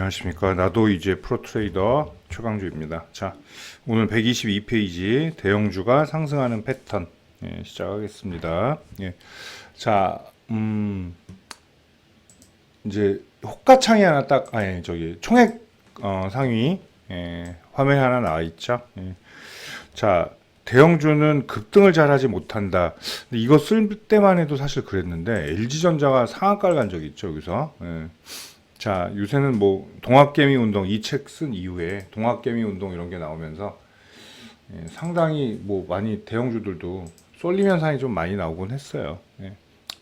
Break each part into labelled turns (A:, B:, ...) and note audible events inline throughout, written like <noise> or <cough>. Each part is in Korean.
A: 안녕하십니까. 나도 이제 프로트레이더 최강주입니다. 자, 오늘 122페이지 대형주가 상승하는 패턴 예, 시작하겠습니다. 예. 자, 음, 이제 호가창이 하나 딱, 아니, 저기, 총액 어, 상위 예, 화면에 하나 나와 있죠. 예. 자, 대형주는 급등을 잘하지 못한다. 이거 쓸 때만 해도 사실 그랬는데 LG전자가 상한가를 간 적이 있죠, 여기서. 예. 자, 요새는 뭐 동학개미 운동 이 책 쓴 이후에 동학개미 운동 이런 게 나오면서 예, 상당히 뭐 많이 대형주들도 쏠림 현상이 좀 많이 나오곤 했어요. 예.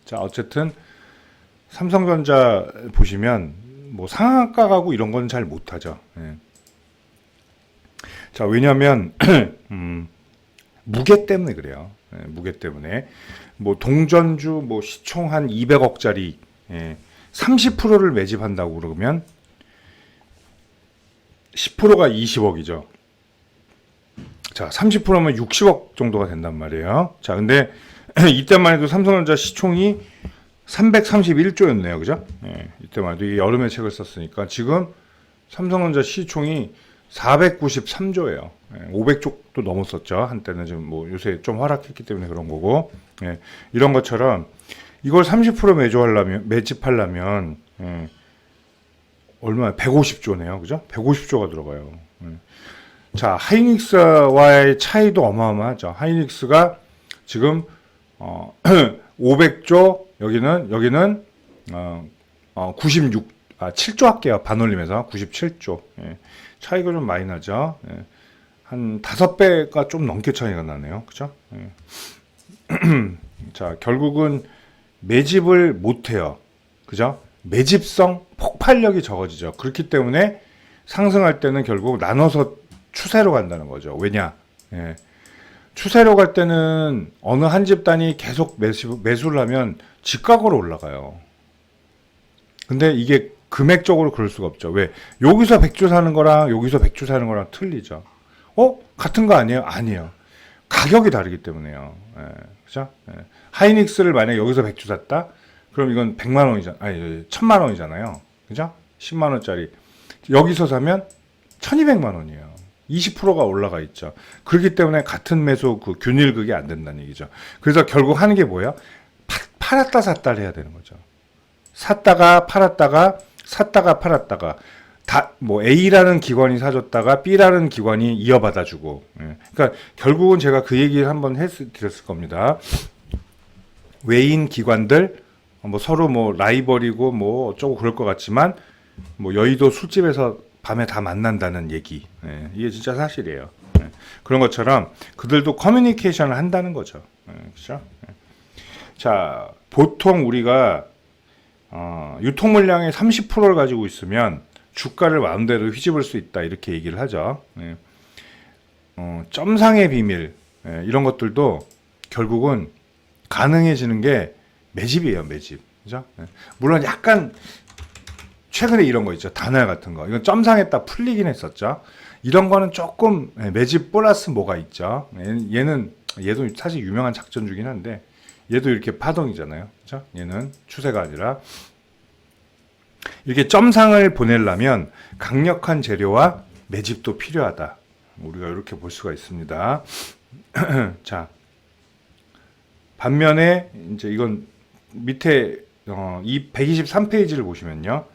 A: 자, 어쨌든 삼성전자 보시면 뭐 상한가 가고 이런 건 잘 못하죠. 예. 자, 왜냐하면 <clears throat> 음, 무게 때문에 그래요. 예, 무게 때문에 뭐 동전주 뭐 시총 한 200억짜리 예, 30%를 매집한다고 그러면 10%가 20억이죠. 자, 30%면 60억 정도가 된단 말이에요. 자, 근데 <clears throat> 이때만 해도 삼성전자 시총이 331조였네요. 그죠? 예, 이때만 해도 이 여름에 책을 썼으니까 지금 삼성전자 시총이 493조예요. 예, 500조도 넘었었죠. 한때는 지금 뭐 요새 좀 하락했기 때문에 그런 거고. 예, 이런 것처럼 이걸 30% 매조하려면 매집하려면 예, 얼마 150조네요. 그죠? 150조가 들어가요. 예. 자, 하이닉스와의 차이도 어마어마하죠. 하이닉스가 지금 어 <clears throat> 500조 여기는 여기는 어, 어 96, 아 7조 할게요. 반올림에서 97조. 예. 차이가 좀 많이 나죠. 예. 한 다섯 배가 좀 넘게 차이가 나네요. 그죠? 예. <clears throat> 자, 결국은 매집을 못 해요. 그죠? 매집성 폭발력이 적어지죠. 그렇기 때문에 상승할 때는 결국 나눠서 추세로 간다는 거죠. 왜냐? 예. 추세로 갈 때는 어느 한 집단이 계속 매수, 매수를 하면 집값으로 올라가요. 근데 이게 금액적으로 그럴 수가 없죠. 왜? 여기서 100주 사는 거랑 여기서 100주 사는 거랑 틀리죠. 어? 같은 거 아니에요? 아니에요. 가격이 다르기 때문에요. 예, 그죠? 예. 하이닉스를 만약에 여기서 100주 샀다? 그럼 이건 100만 원이잖아. 아니, 1000만 원이잖아요. 그죠? 10만 원짜리. 여기서 사면 1200만 원이에요. 20%가 올라가 있죠. 그렇기 때문에 같은 매수 그 균일극이 안 된다는 얘기죠. 그래서 결국 하는 게 뭐예요? 파, 팔았다 샀다를 해야 되는 거죠. 샀다가 팔았다가 샀다가 팔았다가 다 뭐 A라는 기관이 사줬다가 B라는 기관이 이어받아 주고 예. 그러니까 결국은 제가 그 얘기를 한번 했 드렸을 겁니다. 외인 기관들 뭐 서로 뭐 라이벌이고 뭐 어쩌고 그럴 것 같지만 뭐 여의도 술집에서 밤에 다 만난다는 얘기 예. 이게 진짜 사실이에요. 예. 그런 것처럼 그들도 커뮤니케이션을 한다는 거죠. 예. 그렇죠? 예. 자 보통 우리가 어, 유통 물량의 30%를 가지고 있으면 주가를 마음대로 휘집을 수 있다 이렇게 얘기를 하죠. 예. 어, 점상의 비밀 예, 이런 것들도 결국은 가능해지는 게 매집이에요, 매집. 그죠? 예. 물론 약간 최근에 이런 거 있죠. 단월 같은 거. 이건 점상에 딱 풀리긴 했었죠. 이런 거는 조금 예, 매집 플러스 뭐가 있죠. 얘는, 얘는 얘도 사실 유명한 작전 주긴 한데 얘도 이렇게 파동이잖아요. 그죠? 얘는 추세가 아니라 이렇게 점상을 보내려면 강력한 재료와 매집도 필요하다. 우리가 이렇게 볼 수가 있습니다. <clears throat> 자, 반면에 이제 이건 밑에 어, 이 123페이지를 보시면요.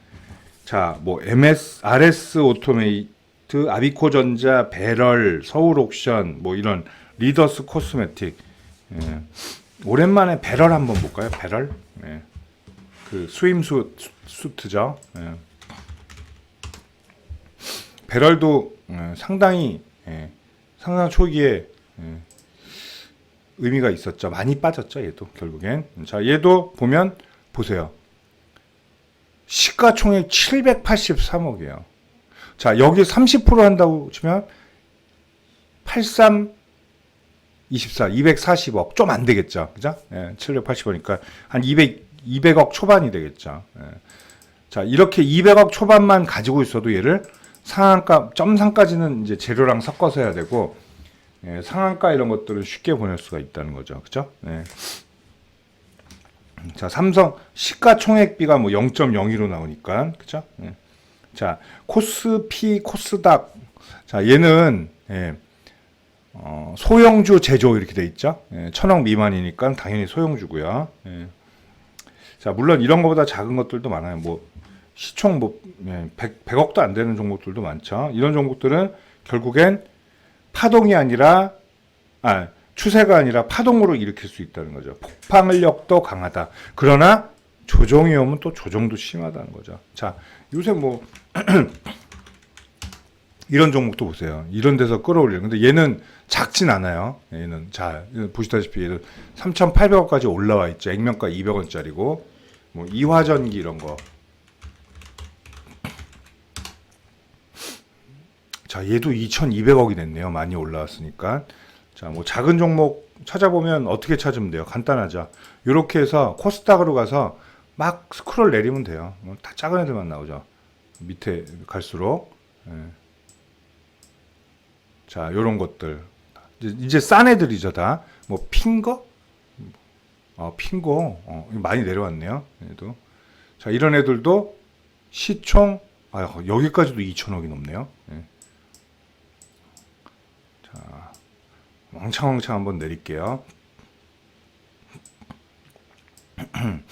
A: 자, 뭐 MS, RS 오토메이트, 아비코전자, 배럴, 서울옥션, 뭐 이런 리더스 코스메틱. 예. 오랜만에 배럴 한번 볼까요? 배럴. 예. 그 스윙수 수트죠. 예. 배럴도 예, 상당히 예, 상당 초기에 예, 의미가 있었죠. 많이 빠졌죠. 얘도 결국엔. 자, 얘도 보면 보세요. 시가총액 783억이에요. 자, 여기 30% 한다고 치면 83 24, 240억 좀 안 되겠죠, 그죠? 예, 780억이니까 한 200, 200억 초반이 되겠죠. 예. 자, 이렇게 200억 초반만 가지고 있어도 얘를 상한가, 점상까지는 이제 재료랑 섞어서 해야 되고 예, 상한가 이런 것들을 쉽게 보낼 수가 있다는 거죠, 그죠? 예. 자, 삼성 시가총액비가 뭐 0.02로 나오니까, 그죠? 예. 자, 코스피, 코스닥. 자, 얘는 예, 어, 소형주 제조 이렇게 돼 있죠. 예, 천억 미만이니까 당연히 소형주고요. 예. 자, 물론 이런 것보다 작은 것들도 많아요. 뭐 시총 뭐 예, 100, 100억도 안 되는 종목들도 많죠. 이런 종목들은 결국엔 파동이 아니라 아, 추세가 아니라 파동으로 일으킬 수 있다는 거죠. 폭발력도 강하다. 그러나 조정이 오면 또 조정도 심하다는 거죠. 자, 요새 뭐 <clears throat> 이런 종목도 보세요. 이런 데서 끌어올려요. 근데 얘는 작진 않아요. 얘는 자 보시다시피 얘는 3,800원까지 올라와 있죠. 액면가 200원짜리고 뭐 이화전기 이런 거. 자 얘도 2,200억이 됐네요. 많이 올라왔으니까. 자 뭐 작은 종목 찾아보면 어떻게 찾으면 돼요? 간단하죠. 이렇게 해서 코스닥으로 가서 막 스크롤 내리면 돼요. 뭐 다 작은 애들만 나오죠. 밑에 갈수록. 예. 자, 요런 것들. 이제, 싼 애들이죠, 다. 뭐, 핑거? 어, 핑거. 어, 많이 내려왔네요. 얘도. 자, 이런 애들도 시총, 아, 여기까지도 2천억이 넘네요. 예. 자, 왕창왕창 한번 내릴게요. <clears throat>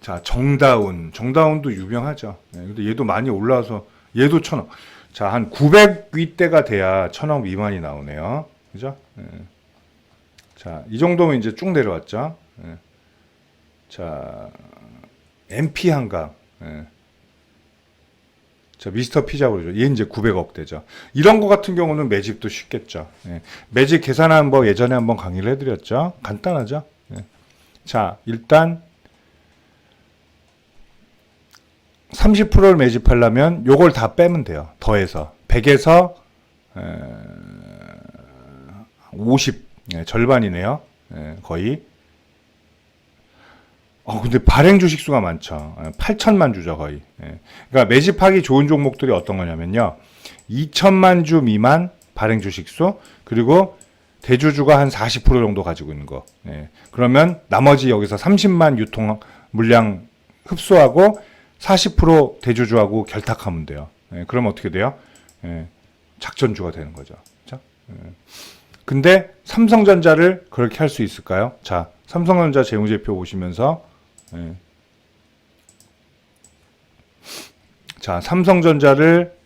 A: 자, 정다운. 정다운도 유명하죠. 예, 근데 얘도 많이 올라와서 얘도 천억. 자, 한 900위대가 돼야 천억 미만이 나오네요. 그죠? 예. 자, 이 정도면 이제 쭉 내려왔죠. 예. 자, MP 한강. 예. 자, 미스터 피자 그러죠. 얘 이제 900억 되죠. 이런 거 같은 경우는 매집도 쉽겠죠. 예. 매집 계산한 법 예전에 한번 강의를 해드렸죠. 간단하죠. 예. 자, 일단 30%를 매집하려면 요걸 다 빼면 돼요. 더해서 100에서 50 예, 절반이네요. 예, 거의. 어 근데 발행 주식 수가 많죠. 8천만 주죠 거의. 예. 그러니까 매집하기 좋은 종목들이 어떤 거냐면요. 2천만 주 미만 발행 주식 수 그리고 대주주가 한 40% 정도 가지고 있는 거. 예. 그러면 나머지 여기서 30만 유통 물량 흡수하고 40% 대주주하고 결탁하면 돼요. 예, 그럼 어떻게 돼요? 예, 작전주가 되는 거죠. 자, 예. 근데 삼성전자를 그렇게 할 수 있을까요? 자, 삼성전자 재무제표 보시면서 예. 자, 삼성전자를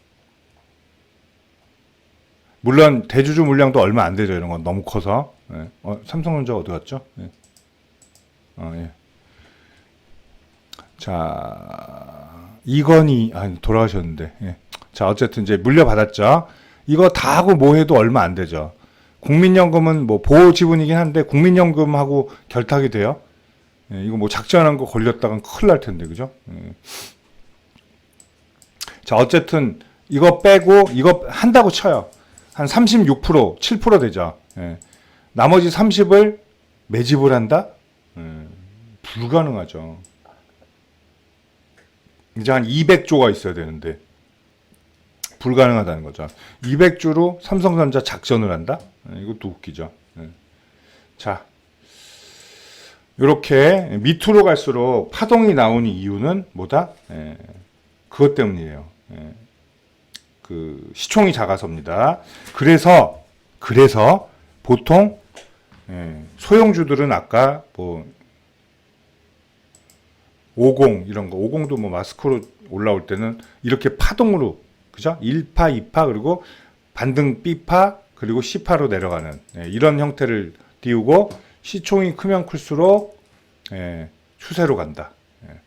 A: 물론 대주주 물량도 얼마 안 되죠. 이런 건 너무 커서. 예. 어, 삼성전자 어디 갔죠? 예. 어, 예. 자, 이건희, 아, 돌아가셨는데. 예. 자, 어쨌든 이제 물려받았죠. 이거 다 하고 뭐 해도 얼마 안 되죠. 국민연금은 뭐 보호 지분이긴 한데 국민연금하고 결탁이 돼요. 예, 이거 뭐 작전한 거 걸렸다간 큰일 날 텐데, 그죠? 예. 자, 어쨌든 이거 빼고 이거 한다고 쳐요. 한 36%, 7% 되죠. 예. 나머지 30을 매집을 한다? 예. 불가능하죠. 이제 한 200조가 있어야 되는데 불가능하다는 거죠. 200조로 삼성전자 작전을 한다? 예, 이것도 웃기죠. 예. 자, 이렇게 밑으로 갈수록 파동이 나오는 이유는 뭐다? 예, 그것 때문이에요. 예, 그 시총이 작아서입니다. 그래서 그래서 보통 예, 소형주들은 아까 뭐 50 이런 거 50도 뭐 마스크로 올라올 때는 이렇게 파동으로 그죠? 1파, 2파 그리고 반등 B파 그리고 C파로 내려가는 예, 이런 형태를 띄우고 시총이 크면 클수록 예, 추세로 간다. 예.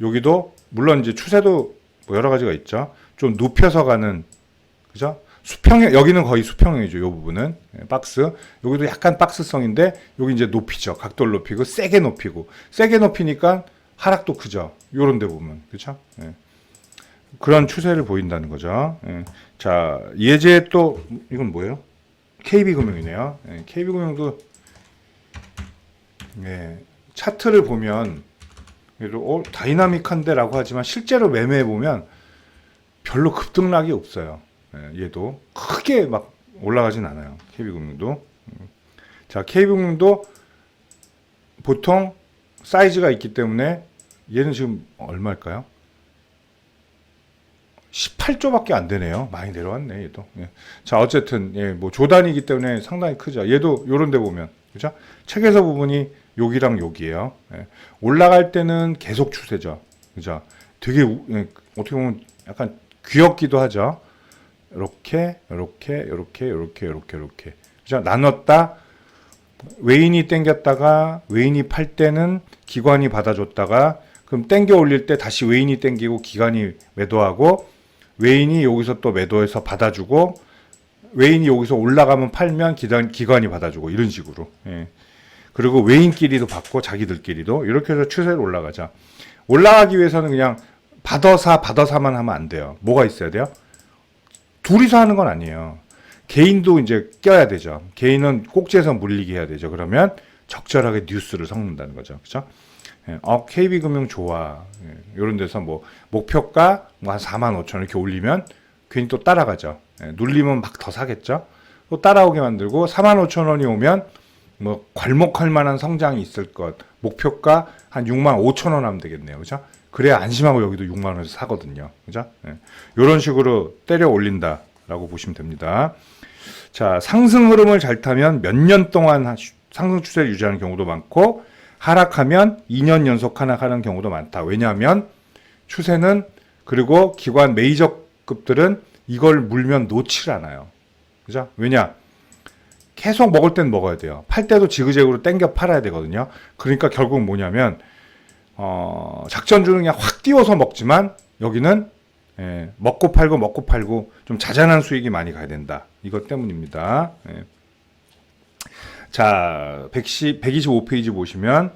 A: 여기도 물론 이제 추세도 뭐 여러 가지가 있죠. 좀 눕혀서 가는 그죠? 수평형 여기는 거의 수평형이죠. 이 부분은 예, 박스 여기도 약간 박스성인데 여기 이제 높이죠. 각도를 높이고 세게 높이고 세게 높이니까 하락도 크죠. 요런 데 보면. 그렇죠? 예. 그런 추세를 보인다는 거죠. 예. 자, 예제 또 이건 뭐예요? KB금융이네요. 예. KB금융도 예. 차트를 보면 어, 다이나믹한데라고 하지만 실제로 매매해 보면 별로 급등락이 없어요. 예, 얘도 크게 막 올라가진 않아요. KB금융도. 음. 자, KB금융도 보통 사이즈가 있기 때문에 얘는 지금 얼마일까요? 18조밖에 안 되네요. 많이 내려왔네, 얘도. 예. 자, 어쨌든, 예, 뭐, 조단이기 때문에 상당히 크죠. 얘도 요런 데 보면, 그죠? 책에서 부분이 여기랑 여기에요. 예. 올라갈 때는 계속 추세죠. 그죠? 되게, 우- 예, 어떻게 보면 약간 귀엽기도 하죠. 이렇게, 이렇게, 이렇게, 이렇게, 이렇게, 이렇게. 그죠? 나눴다. 외인이 땡겼다가 외인이 팔 때는 기관이 받아줬다가 그럼 땡겨 올릴 때 다시 외인이 땡기고 기관이 매도하고 외인이 여기서 또 매도해서 받아주고 외인이 여기서 올라가면 팔면 기관, 기관이 받아주고 이런 식으로. 예. 그리고 외인끼리도 받고 자기들끼리도 이렇게 해서 추세로 올라가자. 올라가기 위해서는 그냥 받아사 받아사만 하면 안 돼요. 뭐가 있어야 돼요? 둘이서 하는 건 아니에요. 개인도 이제 껴야 되죠. 개인은 꼭지에서 물리게 해야 되죠. 그러면 적절하게 뉴스를 섞는다는 거죠. 예, 어, KB금융 좋아. 예, 이런 데서 뭐 목표가 뭐 한 4만 5천 이렇게 올리면 괜히 또 따라가죠. 예, 눌리면 막 더 사겠죠. 또 따라오게 만들고 4만 5천 원이 오면 뭐 괄목할 만한 성장이 있을 것. 목표가 한 6만 5천 원 하면 되겠네요. 그죠? 그래야 안심하고 여기도 6만 원에서 사거든요. 그죠? 예, 이런 식으로 때려 올린다라고 보시면 됩니다. 자, 상승 흐름을 잘 타면 몇 년 동안 하- 상승 추세를 유지하는 경우도 많고 하락하면 2년 연속 하락하는 경우도 많다. 왜냐하면 추세는 그리고 기관 메이저 급들은 이걸 물면 놓질 않아요. 그죠? 왜냐? 계속 먹을 땐 먹어야 돼요. 팔 때도 지그재그로 땡겨 팔아야 되거든요. 그러니까 결국 뭐냐면 어, 작전주는 그냥 확 띄워서 먹지만 여기는 예, 먹고 팔고 먹고 팔고 좀 자잘한 수익이 많이 가야 된다. 이것 때문입니다. 예. 자, 110, 125페이지 보시면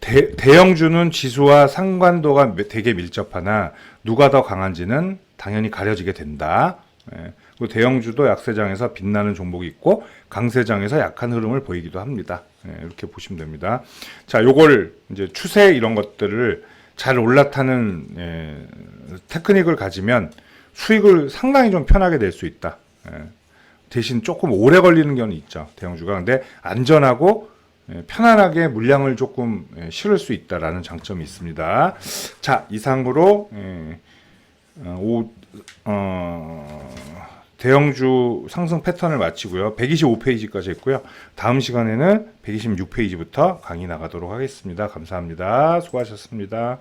A: 대, 대형주는 지수와 상관도가 매- 되게 밀접하나 누가 더 강한지는 당연히 가려지게 된다. 예. 그리고 대형주도 약세장에서 빛나는 종목이 있고 강세장에서 약한 흐름을 보이기도 합니다. 예, 이렇게 보시면 됩니다. 자, 요걸 이제 추세 이런 것들을 잘 올라타는 예, 테크닉을 가지면 수익을 상당히 좀 편하게 낼 수 있다. 예. 대신 조금 오래 걸리는 경우는 있죠. 대형주가. 근데 안전하고 예, 편안하게 물량을 조금 예, 실을 수 있다라는 장점이 있습니다. 자, 이상으로 예, 어, 오, 어, 대형주 상승 패턴을 마치고요. 125페이지까지 했고요. 다음 시간에는 126페이지부터 강의 나가도록 하겠습니다. 감사합니다. 수고하셨습니다.